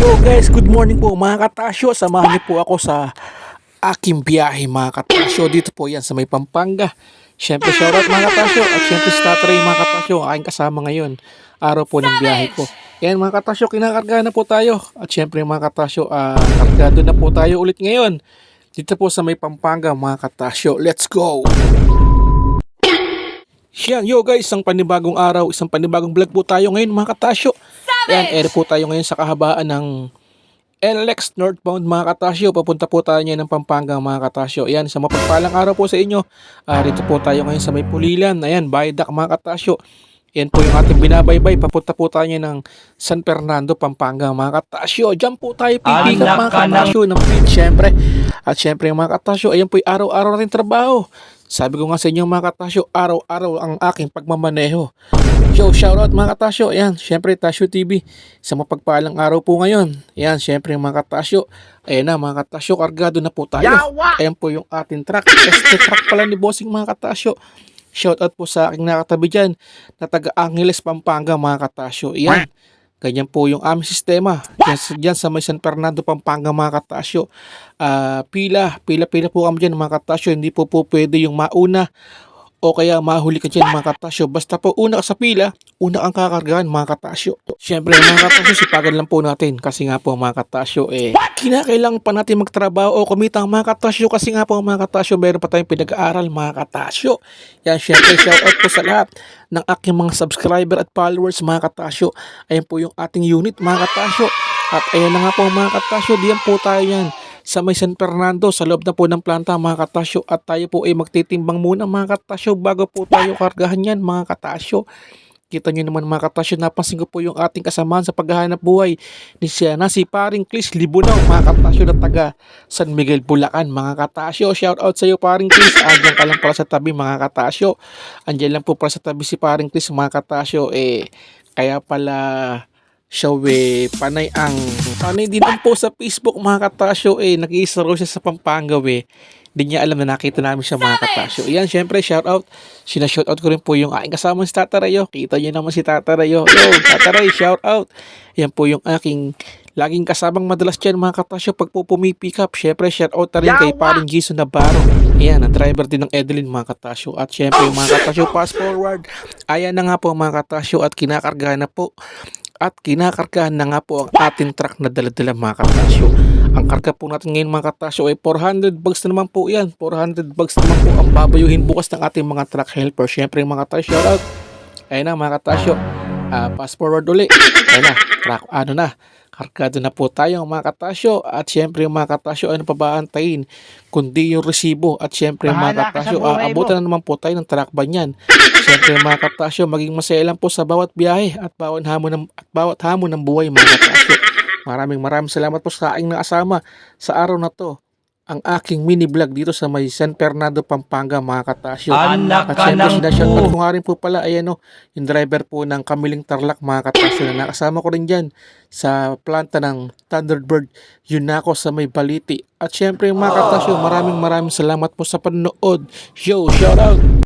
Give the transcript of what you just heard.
Yo guys, good morning po mga katasyo. Samahan niyo po ako sa aking biyahe mga katasyo. Dito po yan sa may Pampanga. Siyempre shoutout mga katasyo. At siyempre sa tatray mga katasyo. Aking kasama ngayon. Araw po ng biyahe ko. Yan mga katasyo, kinakarga na po tayo. At siyempre mga katasyo, ah, kargado na po tayo ulit ngayon. Dito po sa may Pampanga mga katasyo. Let's go! Yan, yo guys, isang panibagong araw, isang panibagong vlog po tayo ngayon mga katasyo. Yan, ere po tayo ngayon sa kahabaan ng NLEX northbound mga katasyo. Papunta po tayo ngayon ng Pampanga mga katasyo. Yan, sa mapagpalang araw po sa inyo. Ah, dito po tayo ngayon sa may Pulilan. Ayan, Baydak mga katasyo. Yan po yung ating binabaybay. Papunta po tayo ng San Fernando, Pampanga mga katasyo. Diyan po tayo pipick up mga katasyo ng feed syempre. At syempre mga katasyo, ayan po yung araw-araw natin trabaho. Sabi ko nga sa inyo mga katasyo, araw-araw ang aking pagmamaneho. Yo, shoutout mga katasyo. Ayan, syempre Tasyo TV. Sa mapagpalang araw po ngayon. Ayan, syempre mga katasyo. Ayan na mga katasyo, kargado na po tayo. Ayan po yung ating truck. ST truck pala ni Bossing mga katasyo. Shoutout po sa aking nakatabi dyan na taga Angeles, Pampanga mga katasyo. Ayan. Ganyan po yung aming sistema. Diyan, sa- diyan sa may San Fernando, Pampanga mga katasyo. Ah, pila, pila-pila po kami dyan mga katasyo. Hindi po po pwede yung mauna o kaya mahuli ka dyan mga katasyo. Basta po una ka sa pila, una kang kakargahan mga katasyo. Siyempre mga katasyo, sipagan lang po natin kasi nga po mga katasyo eh, kinakailangan pa natin magtrabaho o kumita mga katasyo kasi nga po mga katasyo, meron pa tayong pinag-aaral mga katasyo. Yan, syempre shoutout po sa lahat ng aking mga subscriber at followers mga katasyo. Ayan po yung ating unit mga katasyo. At ayan na nga po mga katasyo, diyan po tayo yan sa may San Fernando sa loob na po ng planta mga katasyo at tayo po ay magtitimbang muna mga katasyo bago po tayo kargahan yan mga katasyo. Kita nyo naman mga katasyo, napansin ko po yung ating kasamaan sa paghahanap buhay ni siya na si paring Chris Libunaw mga katasyo na taga San Miguel, Bulacan mga katasyo. Shout out sa iyo paring Chris, andyan ka lang pala sa tabi mga katasyo. Andyan lang po pala sa tabi si paring Chris mga katasyo. Eh, kaya pala siya we panay ang panay din ang po sa Facebook mga katasyo eh. Nag-iisa raw siya sa Pampanga we. Hindi niya alam na nakita namin siya mga katasyo. Yan syempre shout out sina shout out ko rin po yung aking kasama si Tata Rayo. Kita niyo naman si Tata Rayo. Yo Tata Ray shout out yan po yung aking laging kasamang madalas dyan mga katasyo pag po pumipick up. Syempre shout out na rin kay paring Jason Navarro. Ayan, ang driver din ng Edeline mga katasyo. At syempre yung mga katasyo, fast forward. Ayan na nga po mga katasyo at kinakarga na po. At kinakargahan na nga po ang ating truck na daladala mga katasyo. Ang karga po natin ngayon mga katasyo ay 400 bags na naman po yan. 400 bags naman po ang babayuhin bukas ng ating mga truck helper. Syempre mga katasyo, shout out. Ayan na mga katasyo. Ah, fast forward uli. Ayan na, truck, ano na. Kargado na po tayo mga katasyo. At syempre mga katasyo, ano pa ba antayin? Kundi yung resibo. At syempre mga ka sa katasyo, buhay mo. aabutan na naman po tayo ng truck ban yan. Siyempre mga katasyo, maging masaya lang po sa bawat biyahe at bawat hamon ng, at bawat hamon ng buhay mga katasyo. Maraming maraming salamat po sa aking nakasama sa araw na to. Ang aking mini vlog dito sa may San Fernando, Pampanga mga katasyo. Anak At ka syempre ng sinashoutout po. nga rin po pala ay ano, yung driver po ng Kamiling Tarlac mga katasyo na nakasama ko rin dyan sa planta ng Thunderbird Yunako sa may Baliti. At syempre mga katasyo, maraming maraming salamat po sa panonood. Yo, shout out!